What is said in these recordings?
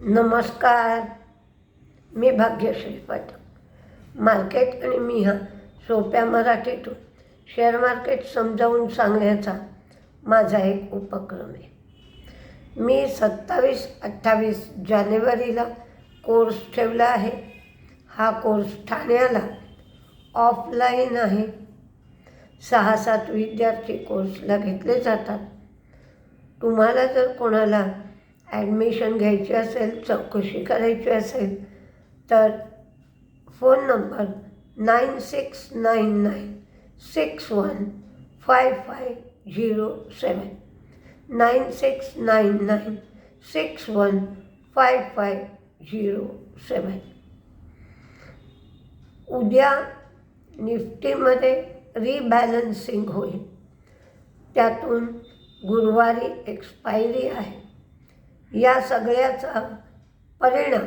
नमस्कार. मी भाग्यश्री पाठक मार्केट आणि मी हा सोप्या मराठीतून शेअर मार्केट समजावून सांगण्याचा माझा एक उपक्रम आहे. मी सत्तावीस अठ्ठावीस जानेवारीला कोर्स ठेवला आहे. हा कोर्स ठाण्याला ऑफलाईन आहे. सहा सात विद्यार्थी कोर्सला घेतले जातात. तुम्हाला जर कोणाला ॲडमिशन घ्यायची असेल चौकशी करायची असेल तर phone number nine six nine nine six one five five zero seven nine six nine nine six one five five zero seven उद्या निफ्टीमध्ये रिबॅलन्सिंग होईल. त्यातून गुरुवारी एक्सपायरी आहे. या सगळ्याचा परिणाम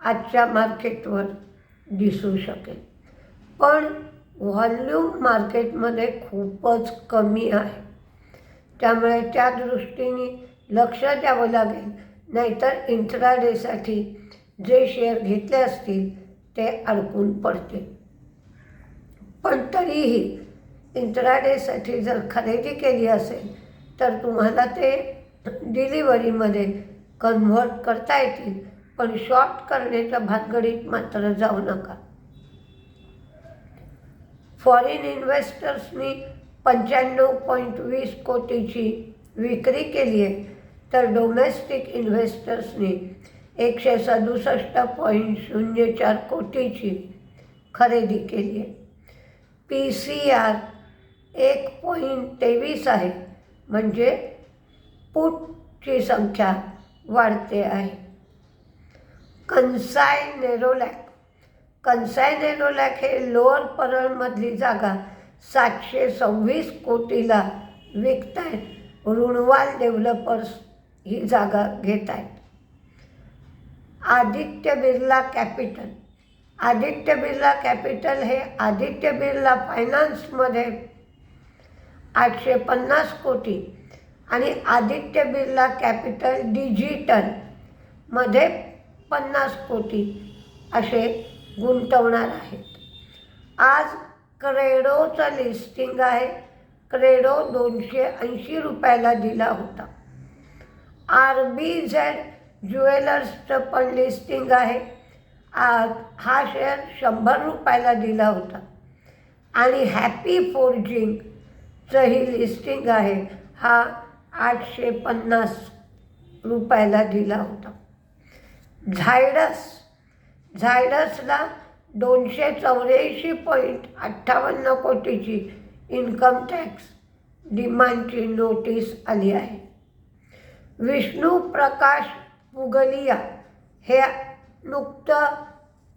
आजच्या मार्केटवर दिसू शकेल. पण व्हॉल्यूम मार्केटमध्ये खूपच कमी आहे. त्यामुळे त्या दृष्टीने लक्ष द्यावं लागेल. नाहीतर इंट्राडेसाठी जे शेअर घेतले असतील ते अडकून पडतील. पण तरीही इंट्राडेसाठी जर खरेदी केली असेल तर तुम्हाला ते डिलिव्हरीमध्ये कन्व्हर्ट करता येतील पण शॉर्ट करण्याच्या भानगडीत मात्र जाऊ नका. फॉरेन इन्व्हेस्टर्सनी पंच्याण्णव पॉईंट वीस कोटीची विक्री केली आहे तर डोमेस्टिक इन्व्हेस्टर्सनी एकशे सदुसष्ट पॉईंट शून्य चार कोटीची खरेदी केली आहे. पी सी आर एक पॉईंट तेवीस आहे म्हणजे पुटची संख्या वाढते आहे. कन्साय नेरोलॅक. कन्साय नेरोलॅक हे लोअर परळमधली जागा सातशे सव्वीस कोटीला विकत आहेत. ऋणवाल डेव्हलपर्स ही जागा घेत आहेत. आदित्य बिर्ला कॅपिटल. आदित्य बिर्ला कॅपिटल हे आदित्य बिर्ला फायनान्समध्ये आठशे पन्नास कोटी आणि आदित्य बिर्ला कॅपिटल डिजिटलमध्ये पन्नास कोटी असे गुंतवणार आहेत. आज क्रेडोचं लिस्टिंग आहे. क्रेडो दोनशे ऐंशी रुपयाला दिला होता. आर बी झेड ज्वेलर्सचं पण लिस्टिंग आहे. आज हा शेअर शंभर रुपयाला दिला होता. आणि हॅपी फोर्जिंगचंही लिस्टिंग आहे. हा आठशे पन्नास रुपयाला दिला होता. झायडस झायडसला दोनशे चौऱ्याऐंशी पॉईंट अठ्ठावन्न कोटीची इन्कम टॅक्स डिमांडची नोटीस आली आहे. विष्णू प्रकाश पुगलिया हे नुकतं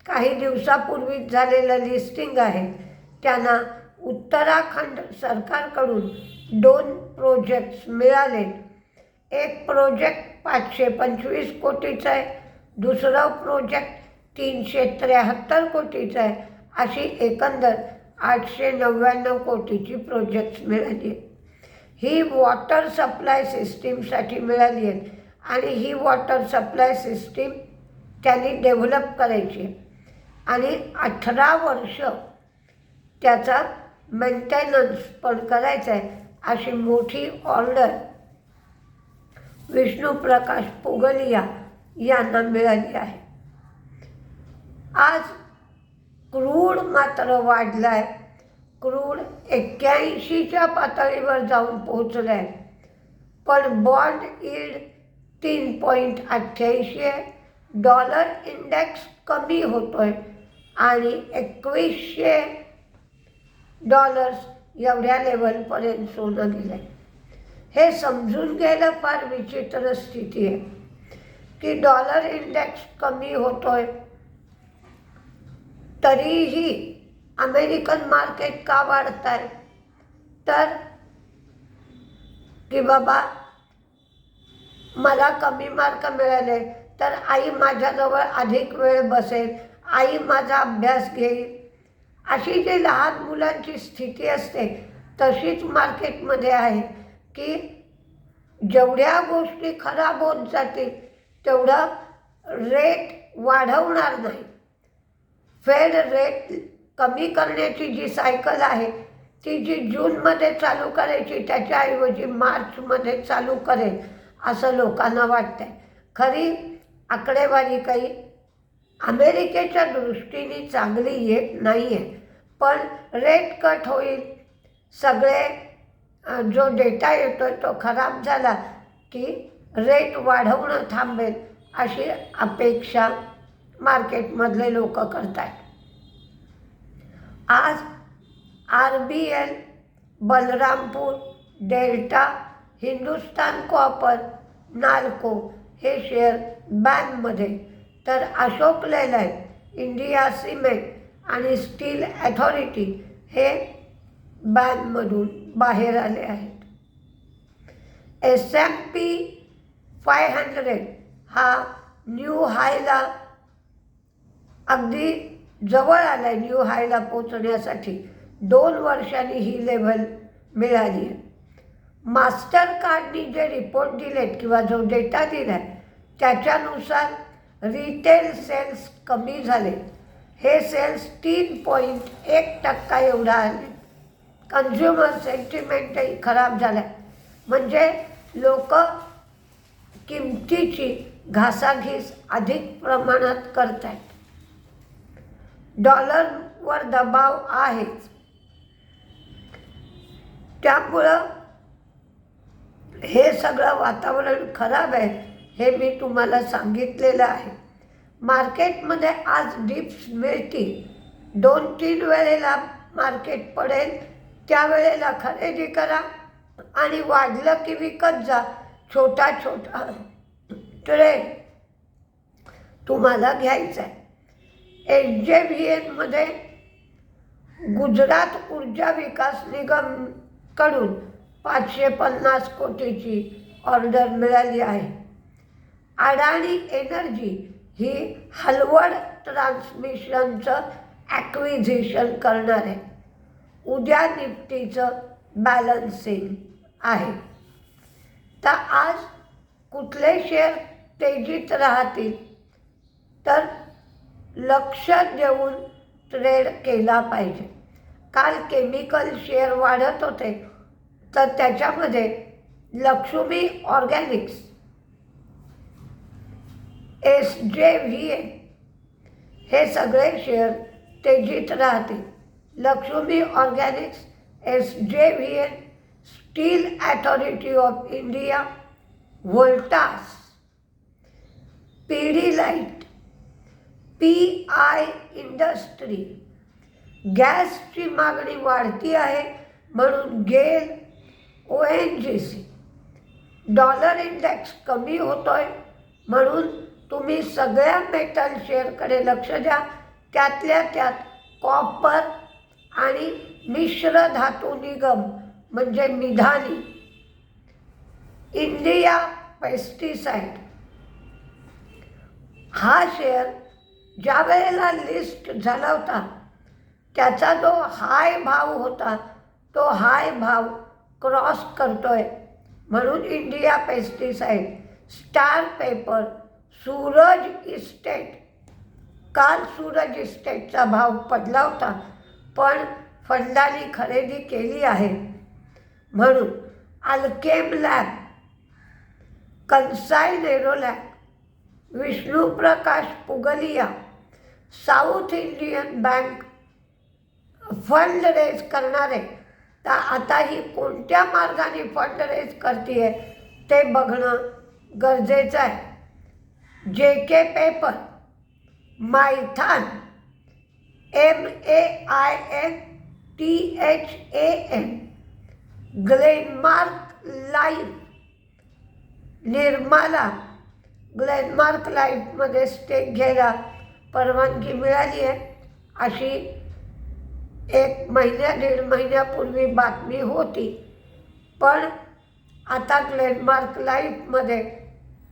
काही दिवसापूर्वीच झालेलं लिस्टिंग आहे. त्यांना उत्तराखंड सरकारकडून दोन प्रोजेक्ट्स मिळाले. एक प्रोजेक्ट पाचशे पंचवीस कोटीचा आहे दुसरं प्रोजेक्ट तीनशे त्र्याहत्तर कोटीचं आहे. अशी एकंदर आठशे नव्याण्णव कोटीची प्रोजेक्ट्स मिळाली. आहेत ही वॉटर सप्लाय सिस्टीमसाठी मिळाली आहेत आणि ही वॉटर सप्लाय सिस्टीम त्यांनी डेव्हलप करायची आहे. आणि अठरा वर्ष त्याचा मेंटेनन्स पण करायचा आहे. अशी मोठी ऑर्डर. विष्णुप्रकाश पुगलिया यांना मिळाली आहे. आज क्रूड मात्र वाढला आहे क्रूड एक्क्याऐंशीच्या पातळीवर जाऊन पोहोचलं आहे पण बॉन्ड ईल्ड तीन पॉईंट अठ्ठ्याऐंशी आहे. डॉलर इंडेक्स कमी होतो आहे आणि एकवीसशे डॉलर्स एवढ्या लेवलपर्यंत सोनं गेलं आहे हे समजून घ्यायला फार विचित्र स्थिती आहे. की डॉलर इंडेक्स कमी होतो आहे तरीही अमेरिकन मार्केट का वाढत आहे तर की बाबा मला कमी मार्क मिळाले तर आई माझ्याजवळ अधिक वेळ बसेल आई माझा अभ्यास घेईल अशी जी लहान मुलांची स्थिती असते तशीच मार्केटमध्ये आहे की जेवढ्या गोष्टी खराब होत जातील तेवढं रेट वाढवणार नाही. फेड रेट कमी करण्याची जी सायकल आहे ती जी जूनमध्ये चालू करायची त्याच्याऐवजी मार्चमध्ये चालू करेल असं लोकांना वाटतंय. खरी आकडेवारी काही अमेरिकेच्या दृष्टीने चांगली येत नाही आहे पण रेट कट होईल. सगळे जो डेटा येतो आहे तो खराब झाला की रेट वाढवणं थांबेल अशी अपेक्षा मार्केटमधले लोक करत आहेत आज R B L Balrampur Delta Hindustan Copper Nalco हे शेअर बॅनमध्ये तर अशोक लेलँड इंडिया सिमेंट आणि स्टील ॲथॉरिटी हे बॅनमधून बाहेर आले आहेत. S M P five hundred हा न्यू हायला अगदी जवळ आला आहे न्यू हायला पोचण्यासाठी. दोन वर्षांनी ही लेवल मिळाली आहे. मास्टर कार्डनी जे रिपोर्ट दिलेत किंवा जो डेटा दिला आहे त्याच्यानुसार रिटेल सेल्स कमी झाले. हे सेल्स तीन पॉईंट एक टक्का एवढा आले कन्झ्युमर सेंटिमेंटही खराब झाला म्हणजे लोक किमतीची घासाघीस अधिक प्रमाणात करत आहेत डॉलरवर दबाव आहेच. त्यामुळं हे सगळं वातावरण खराब आहे हे मी तुम्हाला सांगितलेलं आहे. मार्केटमध्ये आज डिप्स मिळतील. दोन तीन वेळेला मार्केट पडेल त्यावेळेला खरेदी करा आणि वाढलं की विकत जा. छोटा छोटा ट्रेड तुम्हाला घ्यायचा आहे. एच जे व्ही एनमध्ये गुजरात ऊर्जा विकास निगमकडून पाचशे पन्नास कोटीची ऑर्डर मिळाली आहे. अडाणी एनर्जी ही हलवड ट्रान्समिशनचं ॲक्विझिशन करणार आहे उद्या निफ्टीचं बॅलन्सिंग आहे. तर आज कुठले शेअर तेजीत राहतील? तर लक्ष देऊन ट्रेड केला पाहिजे. काल केमिकल शेअर वाढत होते. तर त्याच्यामध्ये Laxmi Organics S J V A. हे सगळे शेअर तेजीत राहतील. Laxmi Organics, S J V N Steel Authority of India, Voltas. P D light, P I industry. गॅसची मागणी वाढती आहे म्हणून GAIL O N G C. Dollar index कमी होतोय म्हणून तुम्ही सगळ्या मेटल शेअरकडे लक्ष द्या. त्यातल्या त्यात कॉपर आणि मिश्र धातू निगम म्हणजे निधानी. इंडिया पेस्टिसाईड हा शेअर ज्या वेळेला लिस्ट झाला होता त्याचा जो हाय भाव होता तो हाय भाव क्रॉस करतोय. म्हणून India pesticide star paper Suraj estate काल सूरज इस्टेटचा भाव पडला होता पण फंडाने खरेदी केली आहे. म्हणून Alkem lab Kansai Nerolac Vishnuprakash Pugalia South Indian bank fund raise करणारे. तर आता ही कोणत्या मार्गाने फंड रेज करते ते बघणं गरजेचं आहे. J K paper मायथान M A I N T H A N Glenmark life Nirma Glenmark लाईफमध्ये स्टेक घ्यायला परवानगी मिळाली आहे. अशी एक महिन्या दीड महिन्यापूर्वी बातमी होती. पण आता ग्लेनमार्क लाईफमध्ये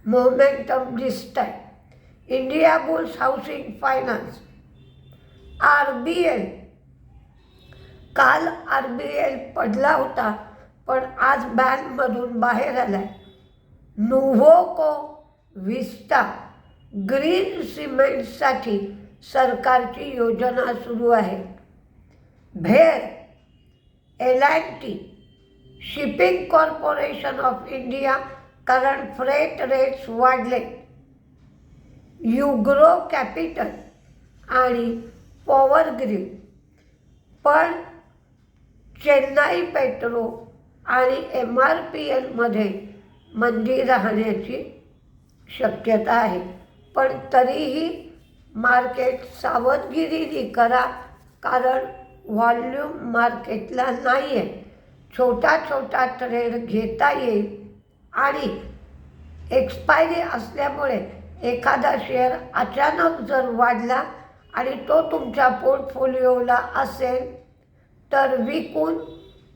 मोमेंटम दिसत आहे Indiabulls housing finance R B L काल आर बी एल पडला होता पण आज बॅनमधून बाहेर आला आहे नुव्होको विस्टा ग्रीन सिमेंटसाठी सरकारची योजना सुरू आहे. भेळ L and T shipping corporation of India कारण फ्रेट रेट्स वाढले. युग्रो कॅपिटल आणि पॉवर ग्रीड पण चेन्नई पेट्रो आणि एम आर पी एलमध्ये मंदी राहण्याची शक्यता आहे. पण तरीही मार्केट सावधगिरीने करा कारण व्हॉल्यूम मार्केटला नाही आहे छोटा छोटा ट्रेड घेता येईल. आणि एक्सपायरी असल्यामुळे एखादा शेअर अचानक जर वाढला आणि तो तुमच्या पोर्टफोलिओला असेल तर विकून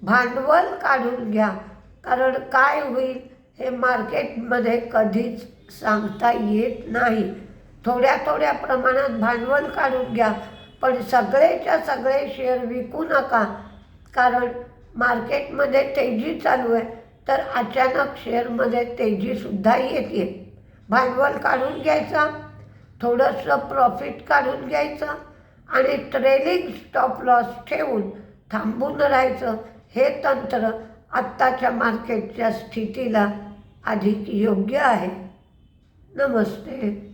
भांडवल काढून घ्या. कारण काय होईल हे मार्केटमध्ये कधीच सांगता येत नाही. थोड्या थोड्या प्रमाणात भांडवल काढून घ्या पण सगळेच्या सगळे शेअर विकू नका. कारण मार्केटमध्ये तेजी चालू आहे. तर अचानक शेअरमध्ये तेजीसुद्धा येते. भांडवल काढून घ्यायचा थोडंसं प्रॉफिट काढून घ्यायचं आणि ट्रेलिंग स्टॉप लॉस ठेवून थांबून राहायचं हे तंत्र आत्ताच्या मार्केटच्या स्थितीला अधिक योग्य आहे. नमस्ते.